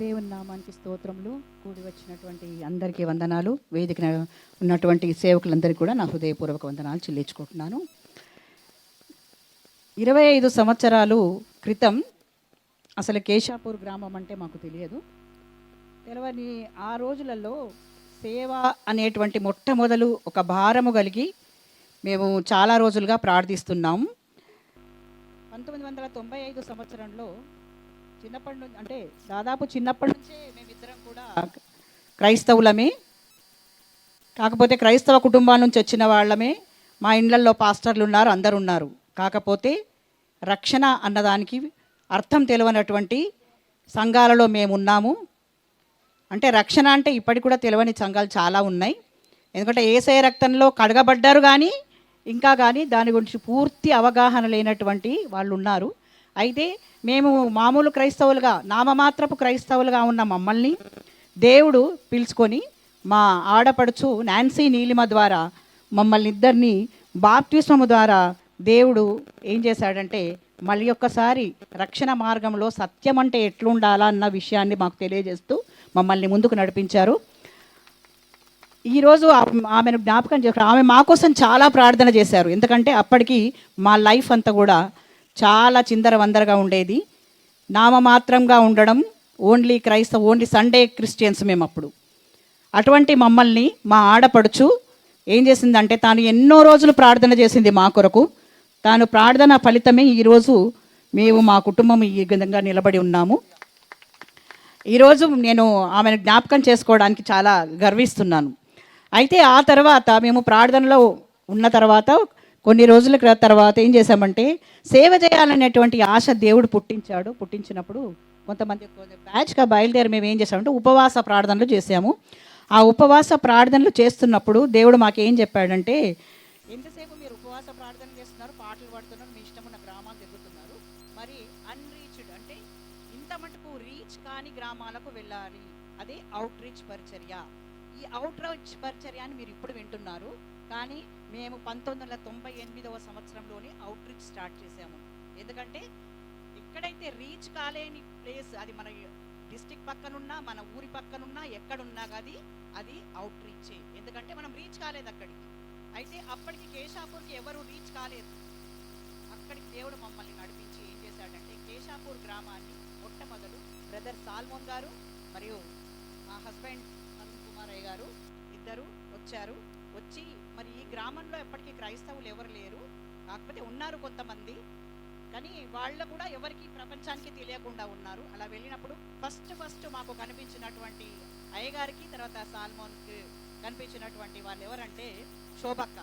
దేవుని నామానికి స్తోత్రములు. కూడి వచ్చినటువంటి అందరికీ వందనాలు. వేదిక ఉన్నటువంటి సేవకులందరికీ కూడా నా హృదయపూర్వక వందనాలు చెల్లించుకుంటున్నాను. ఇరవై ఐదు సంవత్సరాలు క్రితం అసలు కేశాపూర్ గ్రామం అంటే మాకు తెలియదు. తెలవని ఆ రోజులలో సేవ అనేటువంటి మొట్టమొదలు ఒక భారము కలిగి మేము చాలా రోజులుగా ప్రార్థిస్తున్నాం. పంతొమ్మిది వందల తొంభై ఐదు సంవత్సరంలో చిన్నప్పటి నుంచి అంటే దాదాపు చిన్నప్పటి నుంచే మేమిద్దరం కూడా క్రైస్తవులమే. కాకపోతే క్రైస్తవ కుటుంబాల నుంచి వచ్చిన వాళ్ళమే. మా ఇండ్లల్లో పాస్టర్లు ఉన్నారు అందరు ఉన్నారు. కాకపోతే రక్షణ అన్నదానికి అర్థం తెలియనటువంటి సంఘాలలో మేము ఉన్నాము. అంటే రక్షణ అంటే ఇప్పటికి కూడా తెలియని సంఘాలు చాలా ఉన్నాయి. ఎందుకంటే ఏసయ రక్తంలో కడగబడ్డారు కానీ ఇంకా కానీ దాని గురించి పూర్తి అవగాహన లేనటువంటి వాళ్ళు ఉన్నారు. అయితే మేము మామూలు క్రైస్తవులుగా నామమాత్రపు క్రైస్తవులుగా ఉన్న మమ్మల్ని దేవుడు పిలుచుకొని మా ఆడపడుచు నాన్సీ నీలిమ ద్వారా మమ్మల్ని ఇద్దరిని బాప్టిస్మము ద్వారా దేవుడు ఏం చేశాడంటే మళ్ళీ ఒక్కసారి రక్షణ మార్గంలో సత్యం అంటే ఎట్లుండాలా అన్న విషయాన్ని మాకు తెలియజేస్తూ మమ్మల్ని ముందుకు నడిపించారు. ఈరోజు ఆమెను జ్ఞాపకం చేశారు. ఆమె మా కోసం చాలా ప్రార్థన చేశారు. ఎందుకంటే అప్పటికి మా లైఫ్ అంతా కూడా చాలా చిందర వందరగా ఉండేది. నామమాత్రంగా ఉండడం ఓన్లీ క్రైస్తవ ఓన్లీ సండే క్రిస్టియన్స్ మేము అప్పుడు అటువంటి మమ్మల్ని మా ఆడపడుచు ఏం చేసిందంటే తాను ఎన్నో రోజులు ప్రార్థన చేసింది మా కొరకు. తాను ప్రార్థన ఫలితమే ఈరోజు మేము మా కుటుంబం ఈ విధంగా నిలబడి ఉన్నాము. ఈరోజు నేను ఆమెను జ్ఞాపకం చేసుకోవడానికి చాలా గర్విస్తున్నాను. అయితే ఆ తర్వాత మేము ప్రార్థనలో ఉన్న తర్వాత కొన్ని రోజుల తర్వాత ఏం చేశామంటే సేవ చేయాలనేటువంటి ఆశ దేవుడు పుట్టించాడు. పుట్టించినప్పుడు కొంతమంది బ్యాచ్గా బయలుదేరి మేము ఏం చేసామంటే ఉపవాస ప్రార్థనలు చేసాము ఆ ఉపవాస ప్రార్థనలు చేస్తున్నప్పుడు దేవుడు మాకేం చెప్పాడంటే ఎంతసేపు మీరు ఉపవాస ప్రార్థన చేస్తున్నారు? పాటలు పాడుతున్నారు? మీ ఇష్టం ఉన్న గ్రామాలు తిరుగుతున్నారు? మరి అన్రీచ్డ్ అంటే ఇంత మటుకు రీచ్ కాని గ్రామాలకు వెళ్ళాలి. అదే అవుట్ రీచ్ పరిచర్య. ఈ అవుట్ రీచ్ పరిచర్య అని మీరు ఇప్పుడు వింటున్నారు. కానీ మేము పంతొమ్మిది వందల తొంభై ఎనిమిదవ సంవత్సరంలోనే అవుట్ రీచ్ స్టార్ట్ చేసాము ఎందుకంటే ఎక్కడైతే రీచ్ కాలేని ప్లేస్ అది మన డిస్టిక్ పక్కనున్నా మన ఊరి పక్కనున్నా ఎక్కడున్నా అది అది అవుట్ రీచే ఎందుకంటే మనం రీచ్ కాలేదు అక్కడికి. అయితే అప్పటికి కేశాపూర్కి ఎవరు రీచ్ కాలేదు. అక్కడికి దేవుడు మమ్మల్ని నడిపించి ఏం చేశాడంటే కేశాపూర్ గ్రామాన్ని మొట్టమొదలు బ్రదర్ సాల్మోన్ గారు మరియు మా హస్బెండ్ అరుణ్ కుమారయ్య గారు ఇద్దరు వచ్చారు. వచ్చి మరి ఈ గ్రామంలో ఎప్పటికీ క్రైస్తవులు ఎవరు లేరు. కాకపోతే ఉన్నారు కొంతమంది. కానీ వాళ్ళు కూడా ఎవరికి ప్రపంచానికి తెలియకుండా ఉన్నారు. అలా వెళ్ళినప్పుడు ఫస్ట్ ఫస్ట్ మాకు కనిపించినటువంటి అయ్యగారికి తర్వాత సాల్మోన్కి కనిపించినటువంటి వాళ్ళు ఎవరంటే శోభక్క.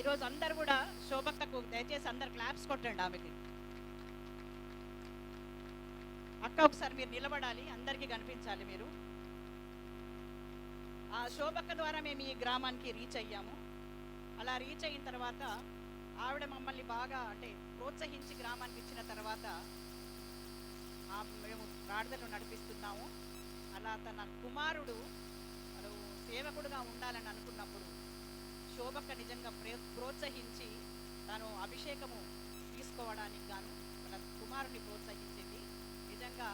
ఈరోజు అందరు కూడా శోభక్కకు దయచేసి అందరు క్లాప్స్ కొట్టండి ఆమెకి. అక్క ఒకసారి మీరు నిలబడాలి. అందరికీ కనిపించాలి మీరు. ఆ శోభక్క ద్వారా మేము ఈ గ్రామానికి రీచ్ అయ్యాము. అలా రీచ్ అయిన తర్వాత ఆవిడ మమ్మల్ని బాగా అంటే ప్రోత్సహించి గ్రామానికి ఇచ్చిన తర్వాత మేము ప్రార్థనలు నడిపిస్తున్నాము. అలా తన కుమారుడు వాడు సేవకుడుగా ఉండాలని అనుకున్నప్పుడు శోభక్క నిజంగా ప్రోత్సహించి తను అభిషేకము తీసుకోవడానికి గాను తన కుమారుని ప్రోత్సహించింది. నిజంగా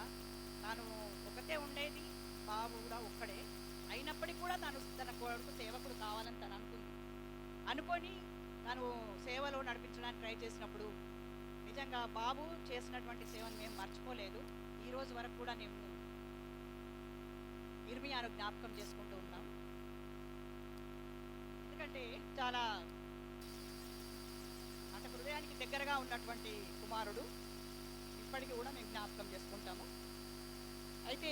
తాను ఒకటే ఉండేది బాబు కూడా ఒక్కడే. అయినప్పటికీ కూడా తను తన కొడుకు సేవకుడు కావాలని తను అనుకుంది. అనుకొని తను సేవలో నడిపించడానికి ట్రై చేసినప్పుడు నిజంగా బాబు చేసినటువంటి సేవను మేము మర్చిపోలేదు. ఈ రోజు వరకు కూడా మేము ఇర్మియాను జ్ఞాపకం చేసుకుంటూ ఉన్నాం. ఎందుకంటే చాలా అంటే హృదయానికి దగ్గరగా ఉన్నటువంటి కుమారుడు ఇప్పటికీ కూడా మేము జ్ఞాపకం చేసుకుంటాము. అయితే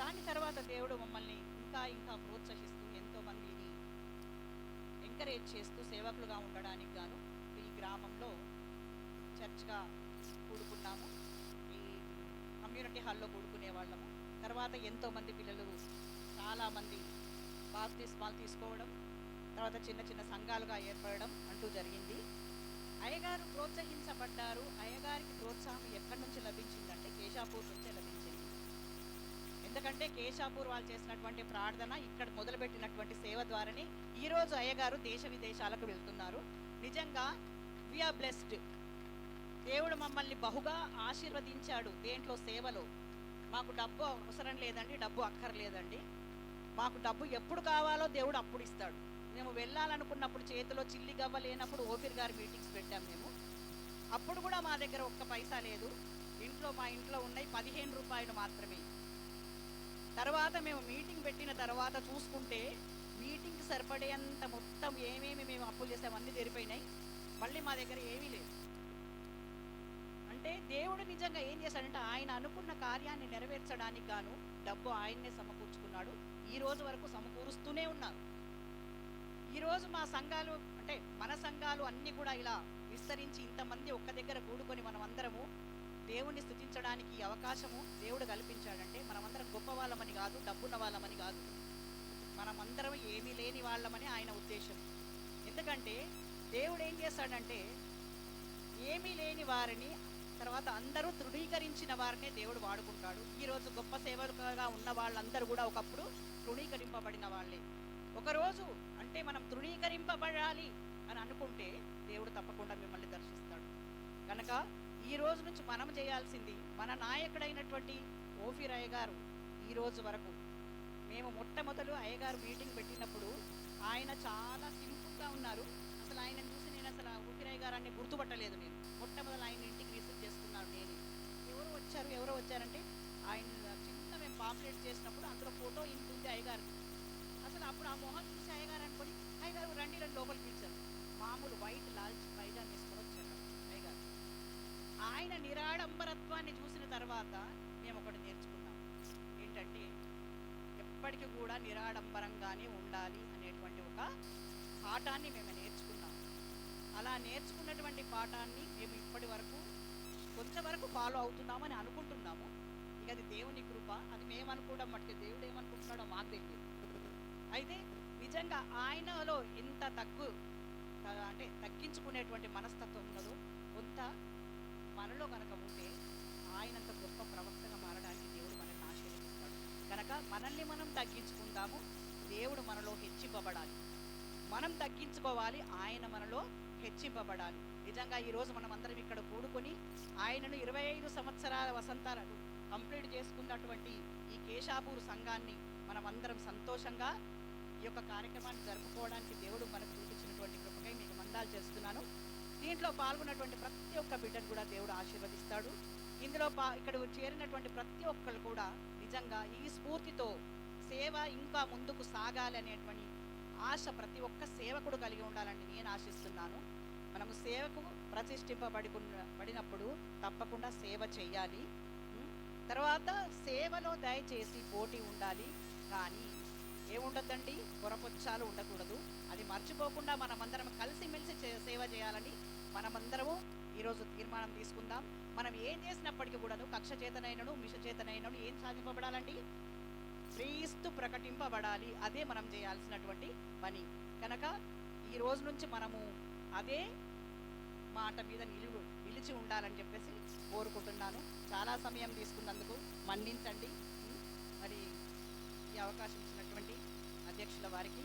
దాని తర్వాత దేవుడు మమ్మల్ని ఇంకా ఇంకా ప్రోత్సహిస్తూ ఎంతో మందిని ఎంకరేజ్ చేస్తూ సేవకులుగా ఉండడానికి గాను ఈ గ్రామంలో చర్చ్గా కూడుకున్నాము. ఈ కమ్యూనిటీ హాల్లో కూడుకునే వాళ్ళము. తర్వాత ఎంతో మంది పిల్లలు చాలామంది బాప్తిస్మాలు తీసుకోవడం తర్వాత చిన్న చిన్న సంఘాలుగా ఏర్పడడం అంటూ జరిగింది. అయ్యగారు ప్రోత్సహించబడ్డారు. అయ్యగారికి ప్రోత్సాహం ఎక్కడి నుంచి లభించిందంటే కేశాపూర్ నుంచే లభించింది. ఎందుకంటే కేశాపూర్ వాళ్ళు చేసినటువంటి ప్రార్థన ఇక్కడ మొదలుపెట్టినటువంటి సేవ ద్వారానే ఈరోజు అయ్యగారు దేశ విదేశాలకు వెళ్తున్నారు. నిజంగా వీఆర్ బ్లెస్డ్ దేవుడు మమ్మల్ని బహుగా ఆశీర్వదించాడు దేంట్లో సేవలో. మాకు డబ్బు అవసరం లేదండి డబ్బు అక్కర్లేదండి. మాకు డబ్బు ఎప్పుడు కావాలో దేవుడు అప్పుడు ఇస్తాడు. మేము వెళ్ళాలనుకున్నప్పుడు చేతిలో చిల్లి గవ్వ లేనప్పుడు ఓపిర్ గారి మీటింగ్స్ పెట్టాం మేము. అప్పుడు కూడా మా దగ్గర ఒక్క పైసా లేదు. ఇంట్లో మా ఇంట్లో ఉన్నాయి పదిహేను రూపాయలు మాత్రమే. తర్వాత మేము మీటింగ్ పెట్టిన తర్వాత చూసుకుంటే మీటింగ్కి సరిపడేంత మొత్తం ఏమేమి మేము అప్పులు చేసాము అన్నీ తెరిపోయినాయి. మళ్ళీ మా దగ్గర ఏమీ లేదు. అంటే దేవుడు నిజంగా ఏం చేశాడంటే ఆయన అనుకున్న కార్యాన్ని నెరవేర్చడానికి గాను డబ్బు ఆయన్నే సమకూర్చుకున్నాడు. ఈ రోజు వరకు సమకూరుస్తూనే ఉన్నారు. ఈరోజు మా సంఘాలు అంటే మన సంఘాలు అన్నీ కూడా ఇలా విస్తరించి ఇంతమంది ఒక్క దగ్గర కూడుకొని మనం అందరము దేవుణ్ణి స్థుతించడానికి అవకాశము దేవుడు కల్పించాడంటే మనమందరం గొప్ప వాళ్ళమని కాదు డబ్బున్న వాళ్ళమని కాదు. మనమందరం ఏమీ లేని వాళ్ళమని ఆయన ఉద్దేశం. ఎందుకంటే దేవుడు ఏం చేస్తాడంటే ఏమీ లేని వారిని తర్వాత అందరూ తృణీకరించిన వారినే దేవుడు వాడుకుంటాడు. ఈరోజు గొప్ప సేవలుగా ఉన్న వాళ్ళందరూ కూడా ఒకప్పుడు తృణీకరింపబడిన వాళ్ళే. ఒకరోజు అంటే మనం తృణీకరింపబడాలి అని అనుకుంటే దేవుడు తప్పకుండా మిమ్మల్ని దర్శిస్తాడు. కనుక ఈ రోజు నుంచి మనం చేయాల్సింది మన నాయకుడైనటువంటి ఓఫీర్ అయ్యగారు ఈ రోజు వరకు. మేము మొట్టమొదలు అయ్యగారు మీటింగ్ పెట్టినప్పుడు ఆయన చాలా సింపుల్గా ఉన్నారు. అసలు ఆయన చూసి నేను అసలు ఓఫీర్ గారాన్ని గుర్తుపట్టలేదు నేను. మొట్టమొదలు ఆయన ఇంటికి రిసీవ్ చేసుకున్నాను నేను. ఎవరు వచ్చారు ఎవరు వచ్చారంటే ఆయన చిన్న మేము పాపులేట్ చేసినప్పుడు అందులో ఫోటో ఇంత ఉంది అయ్యగారు అసలు అప్పుడు ఆ మొహం చూసి అయ్యగారు అనుకొని అయ్యగారు రండి రండి లోపలికి పిలిచారు. మామూలు వైట్ లాల్చి పైజాన్ వేసుకొని ఆయన నిరాడంబరత్వాన్ని చూసిన తర్వాత మేము ఒకటి నేర్చుకున్నాం. ఏంటంటే ఎప్పటికీ కూడా నిరాడంబరంగానే ఉండాలి అనేటువంటి ఒక పాఠాన్ని మేము నేర్చుకున్నాం. అలా నేర్చుకున్నటువంటి పాఠాన్ని మేము ఇప్పటి వరకు కొంతవరకు ఫాలో అవుతున్నామని అనుకుంటున్నాము. ఇక అది దేవుని కృప. అది మేము అనుకోవడం మటుకు దేవుడు ఏమనుకుంటున్నాడో మాకు తెలియదు అయితే నిజంగా ఆయనలో ఎంత తగ్గు అంటే తగ్గించుకునేటువంటి మనస్తత్వం ఉన్నదో కొంత మనలో కనుక ఉంటే ఆయనంత గొప్ప ప్రవక్తగా మారడానికి దేవుడు మనల్ని ఆశీర్వదిస్తాడు. కనుక మనల్ని మనం తగ్గించుకుందాము దేవుడు మనలో హెచ్చింపబడాలి. మనం తగ్గించుకోవాలి ఆయన మనలో హెచ్చింపబడాలి. నిజంగా ఈరోజు మనం అందరం ఇక్కడ కూడుకొని ఆయనను ఇరవై ఐదు సంవత్సరాల వసంతాలను కంప్లీట్ చేసుకున్నటువంటి ఈ కేశాపూర్ సంఘాన్ని మనం అందరం సంతోషంగా ఈ యొక్క కార్యక్రమాన్ని జరుపుకోవడానికి దేవుడు మనకు చూపించినటువంటి కృపకై మీకు మందాలు చేస్తున్నాను. దీంట్లో పాల్గొన్నటువంటి ప్రతి ఒక్క బిడ్డను కూడా దేవుడు ఆశీర్వదిస్తాడు. ఇందులో పా ఇక్కడ చేరినటువంటి ప్రతి ఒక్కరు కూడా నిజంగా ఈ స్ఫూర్తితో సేవ ఇంకా ముందుకు సాగాలి అనేటువంటి ఆశ ప్రతి ఒక్క సేవకుడు కలిగి ఉండాలని నేను ఆశిస్తున్నాను. మనము సేవకు ప్రతిష్ఠింపబడి పడినప్పుడు తప్పకుండా సేవ చేయాలి. తర్వాత సేవలో దయచేసి పోటీ ఉండాలి. కానీ ఏముండద్దండి? పొరపొచ్చాలు ఉండకూడదు. అది మర్చిపోకుండా మనమందరం కలిసిమెలిసి సేవ చేయాలని మనమందరము ఈరోజు తీర్మానం తీసుకుందాం. మనం ఏం చేసినప్పటికీ కూడాను కక్ష చేతనైనను మిష చేతనైనను ఏం సాధింపబడాలండి? క్రీస్తు ప్రకటింపబడాలి. అదే మనం చేయాల్సినటువంటి పని. కనుక ఈ రోజు నుంచి మనము అదే మాట మీద నిలువు నిలిచి ఉండాలని చెప్పేసి కోరుకుంటున్నాను. చాలా సమయం తీసుకున్నందుకు మన్నించండి. మరి ఈ అవకాశం ఇచ్చినటువంటి అధ్యక్షుల వారికి